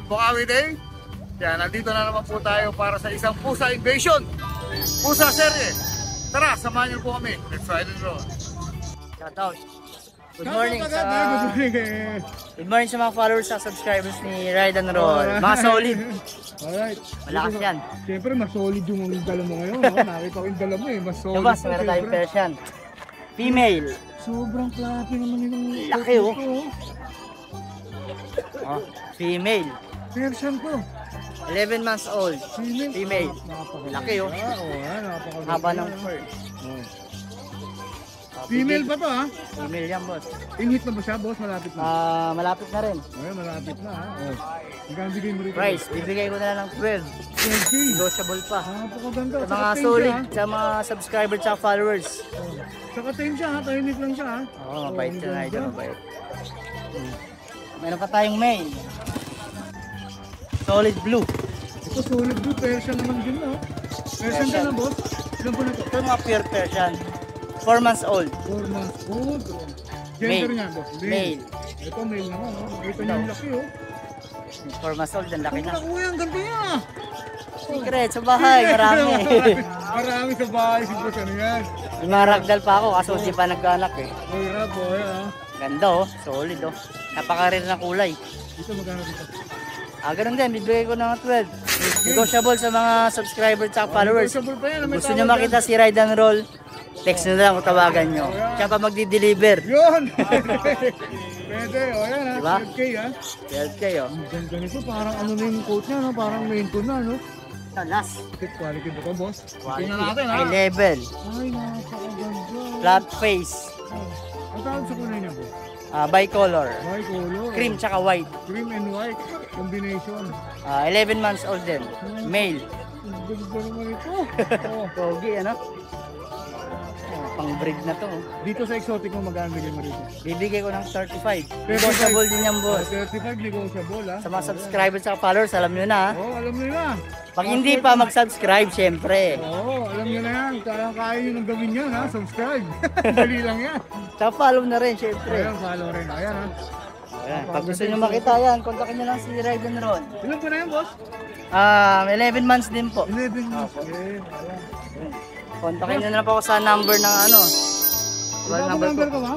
Bukawi Day. Kaya nandito na naman po tayo para sa isang Pusa Invasion. Pusa Serye. Tara, samahan niyo po kami. Let's ride and roll. Shoutout. Good morning Good sa morning. Good morning sa mga followers sa subscribers ni Ride and Roll. Mga solid. Alright. Malakas yan. Siyempre, mas solid yung mga dala mo ngayon. No? Nakita ko yung dala mo eh. Mas solid. To, meron tayong. Persian. Female. Sobrang klape naman yung Laki, oh. ito, Oh, female. Persian ko. 11 months old. Female. Female. Laki, oh. Ah, oh, ah, napakaganda. Haba ng fur. Oh. Female pa to ha? Female yan, boss. Inhit na ba siya, boss? Malapit na. Ah, malapit na rin. Ayun, malapit na ha. Oh. Hanggang bigay mo rito. Price, bibigay ko na lang ng 12. 20. Negotiable pa. Napakaganda. Sa mga solid, sa mga subscribers at followers. ha? Saka tame siya ha. Tahimik lang siya ha. Oo, oh, mabait siya na idol, mabait. Meron pa tayong male. Solid blue. Ito solid blue. Persian naman din ha. Persian ka na, boss? Ilan po na ito? Ito mga pure Persian. 4 months old. 4 months old. Gender Male. nga, boss? Male. Ito male naman. Oh. Ito yung laki oh. 4 months old, ang laki Ang na. kuya, ang ganda niya. Secret, sa bahay, marami. marami sa bahay si boss. Ano yan? May mga ragdoll pa ako, kaso hindi pa nagkaanak eh. Mahirap boy ha. Ganda oh, solid oh. Napaka-rare na kulay. Dito magkano dito? Ah, ganun din, bibigay ko ng 12. Negotiable sa mga subscribers at followers. Negotiable pa yan. Gusto nyo makita si Ride and Roll, text nyo na lang o tawagan nyo. Siya pa magdi-deliver. Yun! Pwede, o yan ha. Diba? 12K ha. 12 kayo. Ang ganda nito, parang ano na yung coat niya, no? parang main tone na, no? Last. Fit quality ba ito, boss? Quality. Tingnan natin, ha? High level. Ay, napakaganda. Flat face. Oh. Ang tawag sa kulay niya, boss? Ah, bicolor. White color. Cream tsaka white. Cream and white combination. Ah, 11 months old din. Male. Ganda naman ito. Pogi, ano? Oh, pang breed na to. oh. Dito sa exotic mo, magkano bigay mo rito? Bibigay ko ng 35. Negotiable din yan, boss. 35 negotiable, ha? Sa mga subscribers at followers, alam nyo na. ah. Oo, oh, alam niyo na. Pag hindi pa mag-subscribe, syempre. Oo, alam niyo na yan. Kaya kaya niyo nang gawin yan, ha? Subscribe. Dali lang yan. Tsaka follow na rin, syempre. Ayan, follow rin. Ayan, ha? Ayan, pag gusto nyo makita yan, kontakin nyo lang si Ride and Roll. Ilan po na yan, boss? Ah, 11 months din po. 11 months. Okay, ayan. Kontakin nyo na lang po ako sa number ng ano. Wala Wala number, number ko. ba?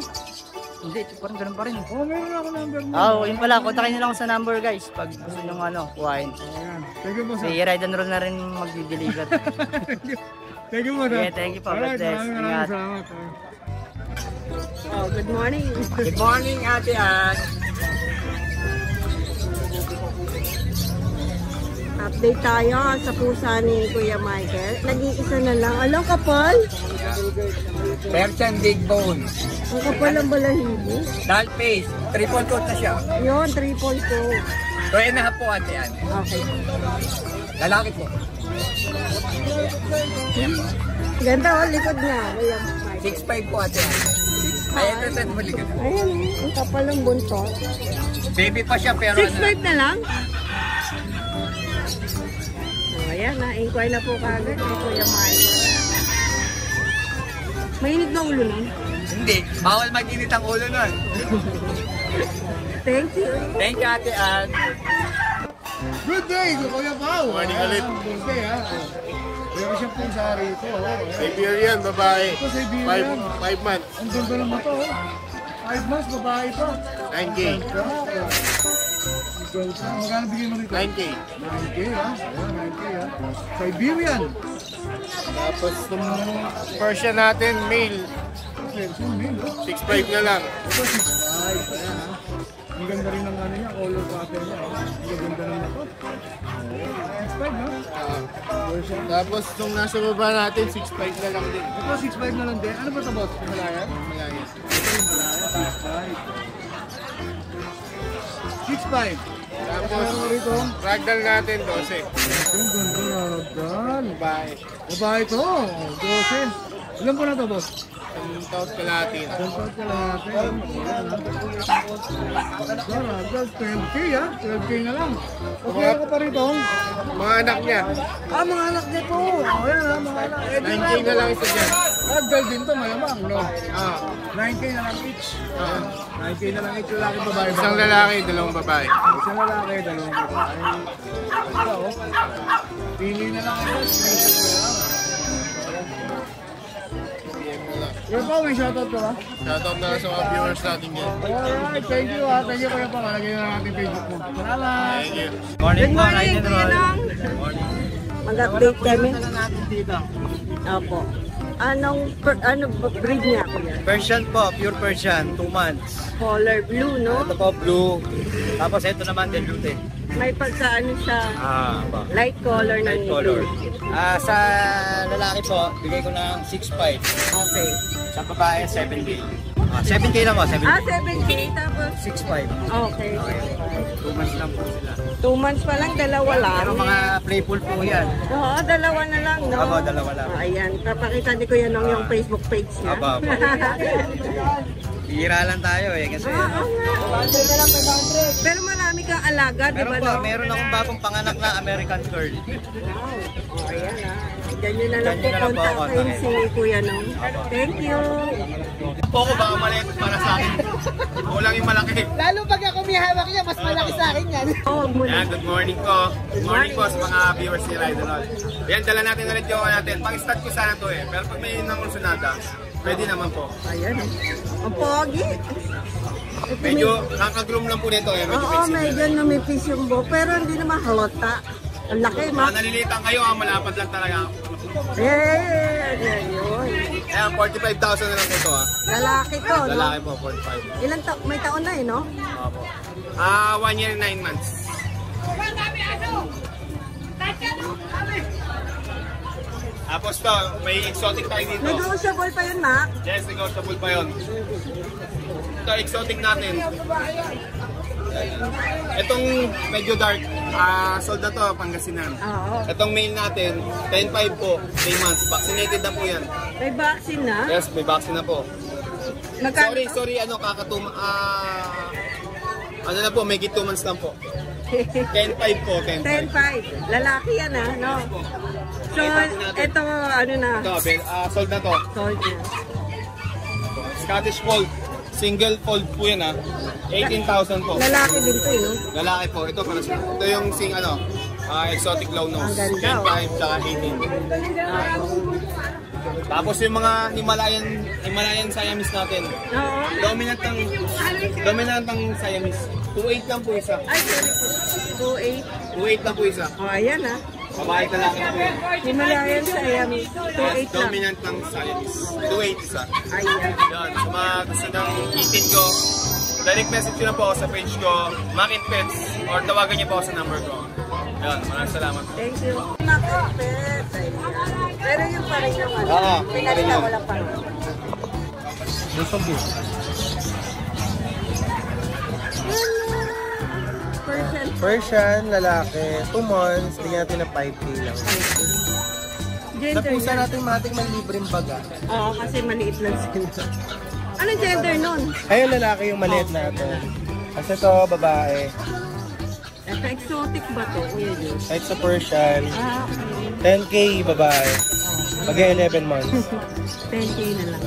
Hindi, parang ganun pa rin. Oo, oh, meron ako number mo. Ah, oh, yun pala, kontakin nyo lang ako sa number guys. Pag gusto nyo ano, kuhain. Ayan. Thank you, boss. Si Ride and Roll na rin magdi-deliver. Thank you, boss. Yeah, thank you po. Alright, maraming maraming salamat. Oh, good morning. Good morning, Ate Ann. Update tayo sa pusa ni Kuya Michael. Nag-iisa na lang. Alam kapal? Persian big bone. Ang kapal ng balahibo. Doll face. Triple coat na siya. Yun, triple ko. Two and a half po ate yan. Okay. Lalaki po. Ganda oh, likod niya. Kuya Michael. 6'5 po ate yan. Ay, ito, ito, ito, malikot. Ayan, oh, ang kapal ng buntot. Baby pa siya pero ano, 6'5 na lang? Ayan, na-inquire na po kagad ni Kuya Michael. Mainit na ulo nun. hindi. Bawal mag-init ang ulo nun. Thank you. Thank you ate Ann. Good day, Kuya Pao. Morning ulit. Good day, ha? Meron siyang pusa rito. oh. Siberian, babae. Ito, Siberian. 5 months, Ang ganda naman to. oh. Five months, babae to. 9K. Magkano bigyan mo nito? 9K. 9K ha? Ayan, 9K ha? Siberian. Tapos itong Persian natin, male. Persian male. oh. 6'5 na lang. Ito 6'5. Ayan ha? Ang ganda rin ng ano niya, color pattern niya. oh. Ang ganda naman ito. 6'5 no? Persian. Tapos itong nasa baba natin, 6'5 na lang din. Ito 6'5 na lang din. Ano ba ito boss? Malaya. Ito Himalaya, 6'5. 6'5. Tapos, ragdoll natin, 12. Ang ganda na ragdan. Babae. Babae ito. 12. Ilan po na ito boss? Ang taos kalatin. Contact ka lang natin. Daragal, 12K ha? 12K na lang. Okay ako pa rito. Mga anak niya, Ah, mga anak niya po. Ayan ha, mga anak. Eh, di 9K na lang isa dyan. Ragdoll din to, malamang, no? Ah, 9K na lang each. Ah, 9K na lang each, lalaki babae. isang lalaki, dalawang babae. Isang lalaki, dalawang babae. Ito, oh. Pili na lang na lang. Kuya pa, may shoutout ka ba? Shoutout na sa mga viewers natin yan. Alright, thank you ha. Thank you Kuya pa. Malagay na natin Facebook mo. Salamat. Thank you. Good morning, Kuya Nong. Mag-update kami. dito. Opo. Anong, per, ano breed niya, Kuya? Persian po, pure Persian, 2 months. Color blue, no? Ito po, blue. Tapos ito naman, dilute. May pagka ano siya, Ah, ba. light color ng Light color. blue. Ah, sa lalaki po, bigay ko ng 6.5. Okay. Sa babae, 7K. Ah, 7K lang po, 7K. Ah, 7K tapos, 6.5. okay. 2 months lang po sila. Two months pa lang, dalawa lang. Pero mga playful po yan. Oo, dalawa na lang, no? Aba, dalawa lang. Ah, ayan, papakita ni Kuya Nong yung Facebook page niya. Aba, aba. Bihira lang tayo eh, kasi Ah, ano. Pero marami kang alaga, di ba, Meron po, no? meron akong bagong panganak na American Curl. Wow. Oh, ayan ah. Ganyan na lang po po, kontakin si Kuya Nong. Thank you. Poco baka maliit para sa akin. Kulang yung malaki. Lalo pag ako may hawak niya, mas malaki sa akin yan. Oh. Yan, good morning po. Good morning po sa mga viewers ni Ride Yan, dala natin ulit yung natin. Pang-start ko sana to eh. Pero pag may nangunsunada, pwede naman po. Ayan. Ang pogi. Medyo nakagroom lang po nito eh. Medyo Oo, basic. medyo numipis yung buhok, pero hindi naman halata. Ang laki, Mga ma. nalilitan kayo, ah, malapad lang talaga. Eh, ayan yun. Ayan, 45,000 na lang ito ah. Lalaki to, no? Lalaki po, 45. Ilang ta may taon na eh, no? Opo. Ah, 1 year and 9 months. Tapos to, may exotic tayo dito. Negotiable pa yun, Mac. Yes, negotiable pa yun. Ito, exotic natin. Itong medyo dark, ah sold na to, Pangasinan. Oo. Itong male natin, 10.5 po, 3 months. Vaccinated na po yan. May vaccine na. Yes, may vaccine na po. Magkano? Sorry, sorry, ano, kakatuma, ah, ano na po, may 2 months lang po. 10.5 po, 10.5. 10.5. Lalaki yan, ah, no? So, ito, ano na, Ito, ben, ah, sold na to. sold na. Scottish Fold. Single fold po yan ha. 18,000 po. Lalaki din to, eh, no? Lalaki po. Ito para sa Ito yung sing ano, ah, exotic low nose. Ang ganda, 10.5 tsaka 18. Tapos yung mga Himalayan Himalayan Siamese natin. Oo. Dominant ng dominant ng Siamese. 2.8 lang po isa. Ay, sorry po. 2.8. 2.8 lang po isa. Oh, ayan, ah. Babae po yan. Himalayan sa Siamese. 2.8 lang. Dominant ng Siamese. 2.8 isa. Ayan. Yan, sa mga gusto ng itin ko, direct message nyo na po ako sa page ko, Makin Pets, or tawagan niyo po ako sa number ko. Yan, maraming salamat. Thank you. Makapit. Ayan. Pero yung pa rin yung ano. Oo, Pinalitan ko lang pa rin. Persian. Persian, lalaki, 2 months, bigyan natin ng 5K lang. Sa Gender pusa niya. natin matik may libreng baga. Oo, kasi maliit lang sila. Anong gender nun? Ayun lalaki yung maliit natin. Kasi to babae. Ito, exotic ba to, Kuya Diyos? Kahit sa Persian, Ah, okay. 10K babae. Pag 11 months. 10k na lang.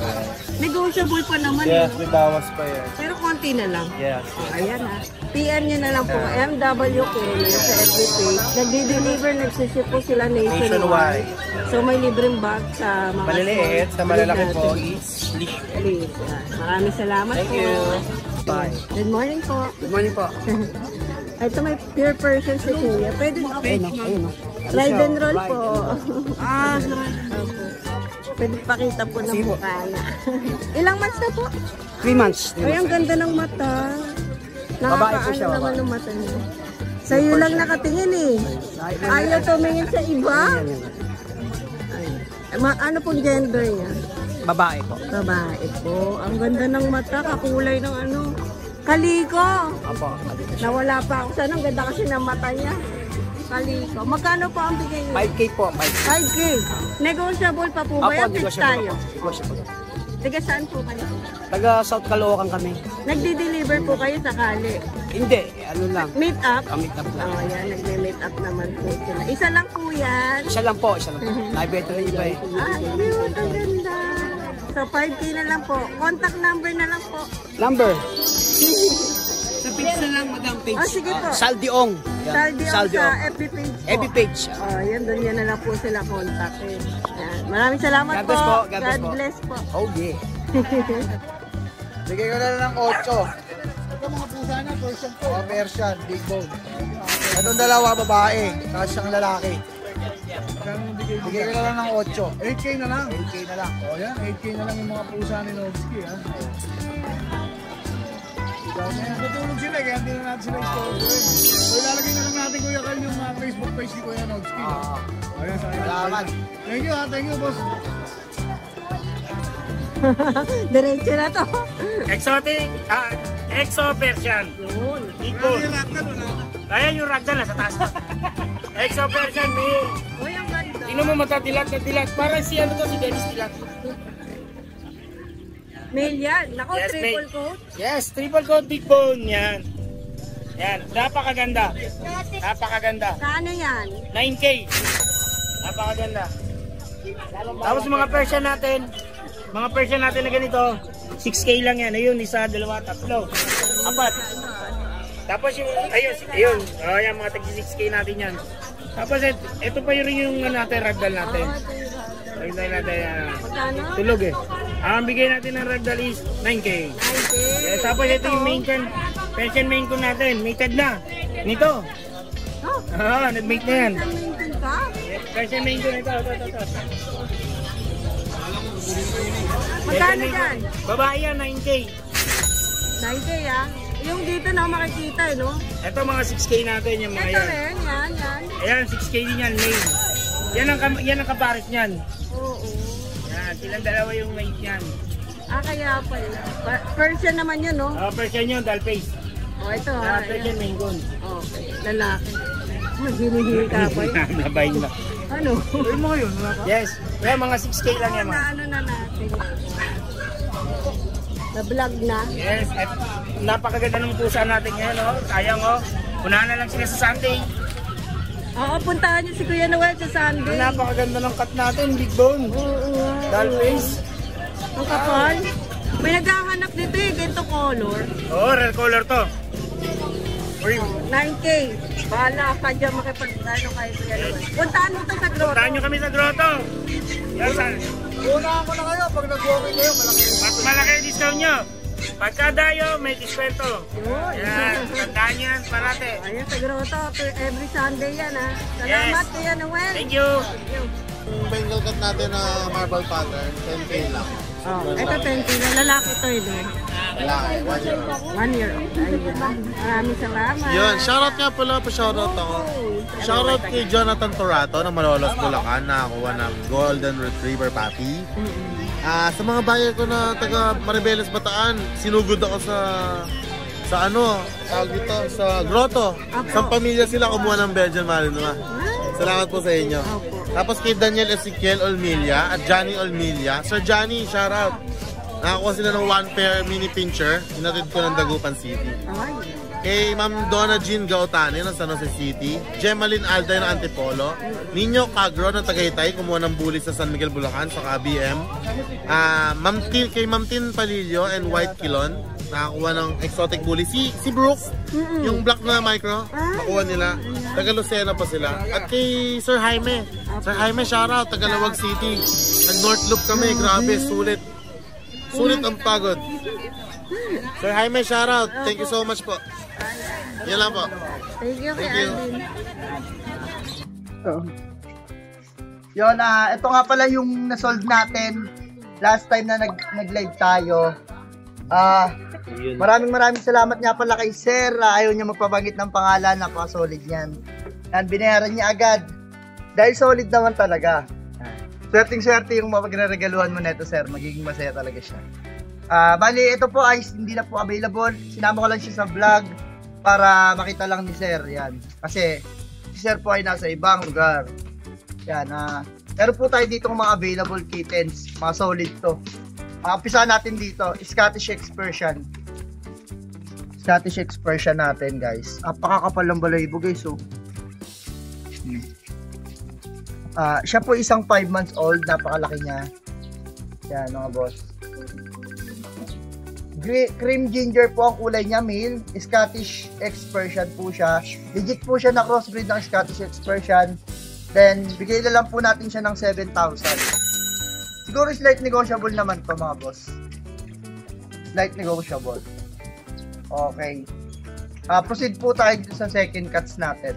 Negotiable pa naman. Yes, may bawas pa yan. Pero konti na lang. Yes. Oh, ayan ha. PM nyo na lang po. MWK sa FB page. Nagdi-deliver, nagsiship po sila nationwide. Nationwide. So may libreng bag sa mga Maliliit, sa malalaki po is leash. Please. Maraming salamat Thank po. you. Bye. Good morning po. Good morning po. Ito may pure person si Kuya. Pwede mo okay. Ride and roll po. ah, Opo. Pwede pakita po ng mukha na. Ilang months na po? 3 months. Ay, ang ganda ng mata. Nakakaano siya, naman ng mata niya. Sa'yo lang nakatingin eh. Ayaw tumingin sa iba. Ay. Ma- ano pong gender niya? Babae po. Babae po. Ang ganda ng mata, kakulay ng ano. Kaliko. Apo. Nawala pa ako. Sana ang ganda kasi ng mata niya. Kaliko. Magkano po ang bigay niyo? 5K po. 5K. 5K. Negotiable pa po ba? yan? Fix tayo. Negotiable. Taga saan po kayo? Taga South Caloocan kami. Nagdi-deliver po kayo sakali. Hindi, ano lang. Meet up? Kamit up lang. Oh, yan. Nagme-meet up naman po sila. Isa lang po yan. Isa lang po, isa lang po. Ito rin iba eh. Ah, cute. Ang ganda. So, 5K na lang po. Contact number na lang po. Number. Oh, sige po. Saldiong. Saldi ako Saldiong. sa FB page po. FB page. Oh, yan, doon yan na lang po sila contact. Eh. Maraming salamat God bless po, God bless God po. bless po. Oh yeah. Bigay ko na lang ng 8. Ito mga pusa na, Persian po. Oh, Persian, big bone. Itong dalawa, babae. Saka siyang lalaki. Bigay ko na lang ng 8. 8K na lang. 8K na lang. O yan, 8K na lang yung mga pusa ni Novsky. Ha? Na yan. Natulog sila, kaya hindi na natin sila istorbohin. So ilalagay na lang natin Kuya Kal yung mga Facebook page ni Kuya Novsky. Ah, O yan, sayang. Salamat. Thank you ha, thank you boss. Diretso na to. Exotic, ah, Exo Persian. Big bone. Ayan yung ragdoll nasa taas. Exo Persian, big. Uy, ang ganda. Tingnan mo mata dilat na dilat. Parang si ano to, si Dennis Dilat. Male yan. Nako, Yes, triple male. coat. Yes, triple coat big bone. Yan. Yan, napakaganda. Napakaganda. Kano yan? 9K. Napakaganda. Tapos mga Persian natin, mga Persian natin na ganito, 6K lang yan. Ayun, isa, dalawa, tatlo. Apat. Tapos yung, ayun, ayun. Oh, yan, mga tag 6K natin yan. Tapos et, ito pa yun yung ano natin, ragdoll natin. Ragdoll natin, yan. Magkano? tulog eh. Ang bigay natin ng ragdoll is 9K. 9K. Yes, tapos ito yung main con, Persian main con natin, mated na. Nito. Oh, Ah, nag-mate na yan. Persian main con ito, ito, ito, ito. Magkano dyan? Babae yan, 9K. 9K ah. Yung dito na makikita eh, no? Ito mga 6K natin yung mga Ito yan. rin, yan, yan. Ayan, 6K din yan, main. Yan ang, kam- yan ang kapares niyan. Oo. Yan, silang dalawa yung mate niyan. Ah, kaya pala. Pa- Persian naman yun, no? Uh, Persian yun, doll face. Oh, ito Uh, ah. Persian main con. Okay, lalaki. Maghinihingi ka pa eh. Nabay na. Ano? Yes, yan mga 6K lang yan mga. ano na natin. Na-vlog na. Yes, at napakaganda ng pusa natin ngayon, oh. Sayang, oh. Unahan na lang sila sa Sunday. Oo, puntahan niyo si Kuya Noel sa Sunday. Napakaganda ng cut natin, big bone. Oo. Doll face. Ang kapal. May naghahanap dito eh, ganito color. Oh, rare color to. Uy, 9K. Bahala ka dyan makipag ano kayo Kuya Noel. Puntahan mo to sa grotto. puntahan nyo kami sa grotto. Yan, sa, Unahan ko na kayo pag nag-walking kayo. Malaki. mas malaki ang discount nyo. Pagka dayo, may diskwento. Yun. Yan, tandaan nyo yan parate. Ayan sa grotto. Every Sunday yan ha. Salamat Yes. Kuya Noel. Thank you. Yung Bengal cut natin na marble pattern, 10K lang. Oh, ito 20 na lalaki to eh. Lalaki, one year old. One year old. Ayun. Maraming salamat. Yun, shoutout nga pala pa shoutout ako. Shoutout kay Jonathan Torato ng Malolos, Bulacan, nakakuha ng Golden Retriever Puppy. Ah, sa mga buyer ko na taga Maribeles Bataan, sinugod ako sa sa ano, tawag dito, sa grotto. Sa pamilya sila kumuha ng Belgian Malinois. Salamat po sa inyo. Tapos kay Daniel Ezekiel Olmilla at Johnny Olmilla. Sir Johnny, shoutout. Nakakuha sila ng one pair mini pincher. Inatid ko ng Dagupan City. Ay. Kay Ma'am Donna Jean Gautane ng San Jose City, Gemaline Alday ng Antipolo, Nino Cagro ng Tagaytay, kumuha ng bully sa San Miguel Bulacan sa KBM, ah Ma'am Tin, kay Ma'am Tin Palillo and White Kilon, nakakuha ng exotic bully. Si, si Brooke, yung black na micro, nakuha nila. Taga Lucena pa sila. At kay Sir Jaime, Sir Jaime, shoutout, taga Lawag City. Nag-North Loop kami, grabe, sulit. Sulit ang pagod. Sir Jaime, shoutout. Thank you so much po. Yan lang po. Thank you kay Thank you. Alvin. Yun, ah, ito nga pala yung nasolve natin last time na nag, nag-live tayo. Ah, maraming maraming salamat nga pala kay Sir. Ah, ayaw niya magpabanggit ng pangalan, napaka-solid niyan. Yan, binayaran niya agad. Dahil solid naman talaga. Swerteng swerte yung mapagreregaluhan mo neto, Sir. Magiging masaya talaga siya. Ah, bali, ito po ay hindi na po available. Sinama ko lang siya sa vlog para makita lang ni Sir. Yan. Kasi si Sir po ay nasa ibang lugar. Yan, ah. meron po tayo dito mga available kittens. Mga solid to. Uh, natin dito, Scottish Expersian. Scottish Expersian natin, guys. Napakakapal ng balahibo, guys, oh. Hmm. Ah, siya po isang 5 months old, napakalaki niya. Yan, mga boss. Gre- cream ginger po ang kulay niya, male. Scottish Expersian po siya. Legit po siya na crossbreed ng Scottish Expersian. Then, bigay na lang po natin siya ng 7,000. Siguro slight negotiable naman to mga boss. Slight negotiable. Okay. Ah, proceed po tayo sa second cuts natin.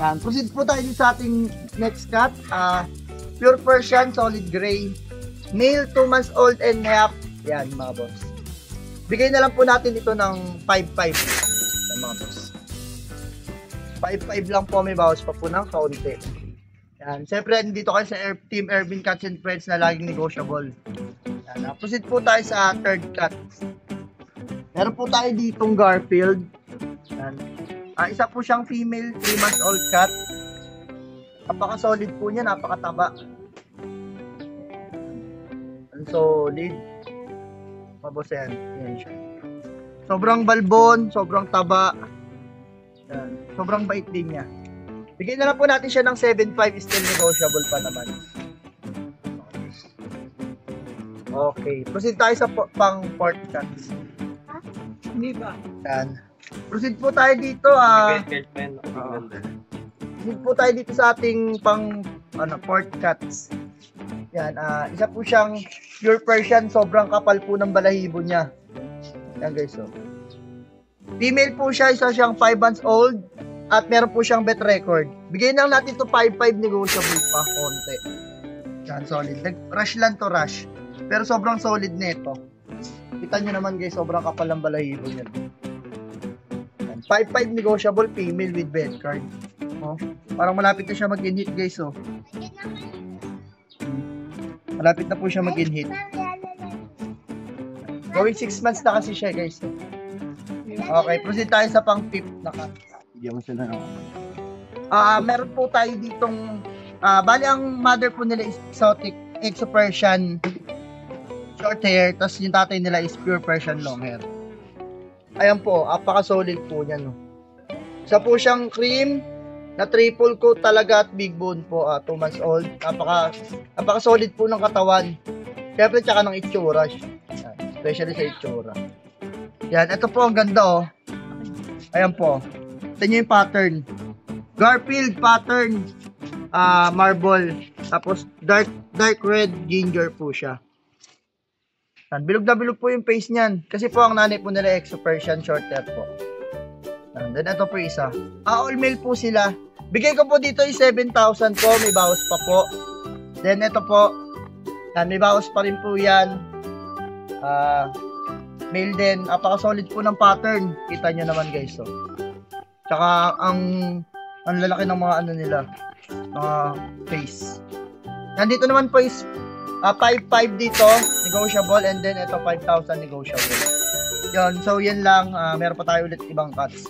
Yan, proceed po tayo sa ating next cut. Ah, pure Persian, solid gray. Male, 2 months old and half. Yan, mga boss. Bigay na lang po natin ito ng 5-5. Yan, mga boss. 5-5 lang po, may bawas pa po ng kaunti. Yan. Siyempre, dito kayo sa Air, Team Ervin Cuts and Friends na laging negotiable. Yan. ah, Proceed po tayo sa third cut. Meron po tayo ditong Garfield. Yan. Ah, isa po siyang female, 3 months old cat. Napaka-solid po niya, napakataba. Ang solid. Mabos yan. Yan siya. Sobrang balbon, sobrang taba. Yan. Sobrang bait din niya. Bigyan na lang po natin siya ng 7.5 still negotiable pa naman. Okay. Proceed tayo sa pang port cuts. Hindi ba? Yan. Proceed po tayo dito. Ah, Girlfriend, proceed po tayo dito sa ating pang ano, port cuts. Yan. ah isa po siyang pure Persian. Sobrang kapal po ng balahibo niya. Yan guys. So. Female po siya. Isa siyang 5 months old. At meron po siyang bet record. Bigyan lang natin to 5-5 negotiable pa. Konti. Yan, solid. Nag-rush lang to rush. Pero sobrang solid nito. Kita nyo naman guys, sobrang kapal ng balahibo niya. Yan, 5-5 negotiable female with bed card. Oh, parang malapit na siya mag-inhit guys oh. Hmm. Malapit na po siya mag-inhit. Going 6 months na kasi siya guys. Okay, proceed tayo sa pang fifth na cut. Bigyan mo sila ng Ah, meron po tayo ditong ah bali ang mother po nila is exotic exo Persian short hair, tapos yung tatay nila is pure Persian long hair. Ayan po, apaka-solid po niya, no. Isa po siyang cream, na triple coat talaga at big bone po, 2 months old. Napaka, napaka-solid po ng katawan. Siyempre, tsaka ng itsura. Especially sa itsura. Yan, ito po ang ganda, oh. Ayan po. Ito yung pattern. Garfield pattern, ah marble. Tapos, dark, dark red ginger po siya. Yan, bilog na bilog po yung face niyan. Kasi po ang nanay po nila exo Persian short hair po. Yan, then ito po isa. Ah, all male po sila. Bigay ko po dito yung 7,000 po. May bawas pa po. Then ito po. Yan, may bawas pa rin po yan. Ah, male din. Apaka-solid po ng pattern. Kita nyo naman guys. So. Tsaka ang ang lalaki ng mga ano nila. Mga face. Nandito naman po is Ah, 5-5 dito, negotiable, and then ito 5,000 negotiable. Yun, so yan lang, ah, meron pa tayo ulit ibang cuts.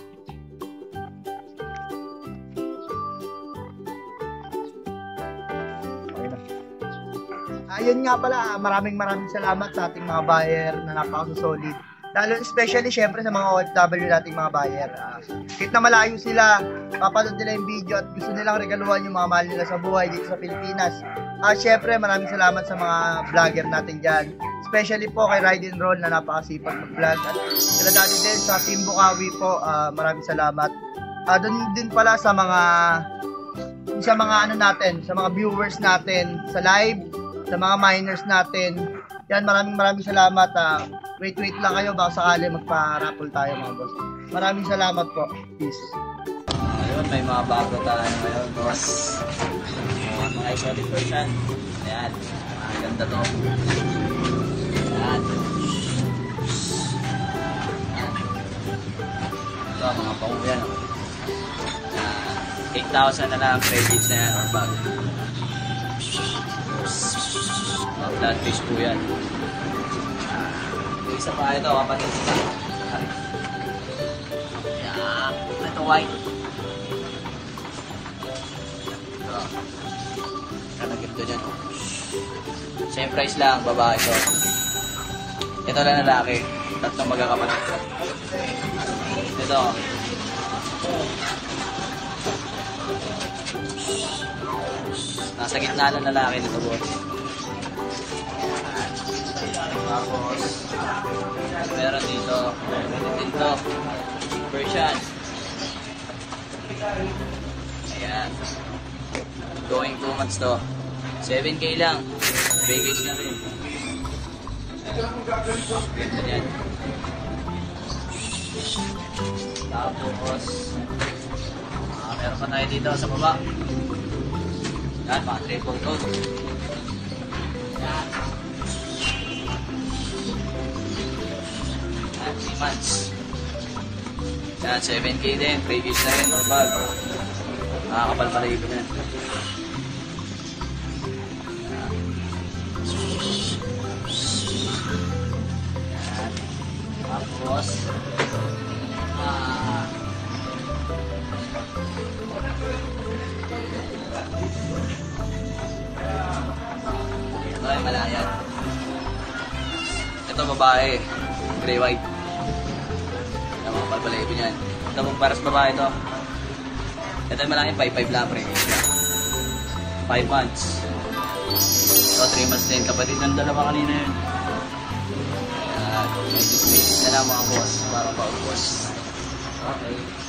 Ayun nga pala, ah, maraming maraming salamat sa ating mga buyer na napaka-solid. Lalo especially syempre sa mga OFW nating mga buyer. Ah, kahit na malayo sila, papanood nila yung video at gusto nilang regaluhan yung mga mahal nila sa buhay dito sa Pilipinas. Ah, syempre maraming salamat sa mga vlogger natin diyan. Especially po kay Ride and Roll na napakasipag mag-vlog at sila dati din sa Team Bukawi po, ah, maraming salamat. Ah, doon din pala sa mga sa mga ano natin, sa mga viewers natin sa live, sa mga miners natin. Yan, maraming maraming salamat. Ah, wait, wait lang kayo, baka sakali magpa-raffle tayo mga boss. Maraming salamat po. Peace. Ayun, may mga bago tayo ngayon, boss. Mga, exotic version. Ayan, mga ganda to. Ayan. Ito, mga pangu yan. Oh. Ah, 8,000 na lang credits na yan or bag. Mga flatfish po yan. Ah, isa pa ito, kapatid. Ayan, ito white. Ito. Oh. Same price lang, babae ito. Ito lang lalaki. Tatlong magkakapatid. Ito. Nasa gitna ng lalaki nito, boss. Tapos, meron dito, dito, Persian. Ayan. Going 2 months to. 7K lang. Baggage na rin. Ganda yan. Tapos, ah, meron pa tayo dito sa baba. Yan, mga triple coat. Yan. Yan, 3 months. Yan, 7K din. Baggage na rin, normal. Nakakapal pala ito yan. Tapos, ah, ito ay malayan. Ito babae, gray white. Ito mga palpalayo niyan. Ito mong paras babae ito. Ito ay malaki, 5-5 lang pre. 5 months. Ito 3 months din. Kapatid ng dalawa kanina yun. Na lang mga boss para paubos. Okay.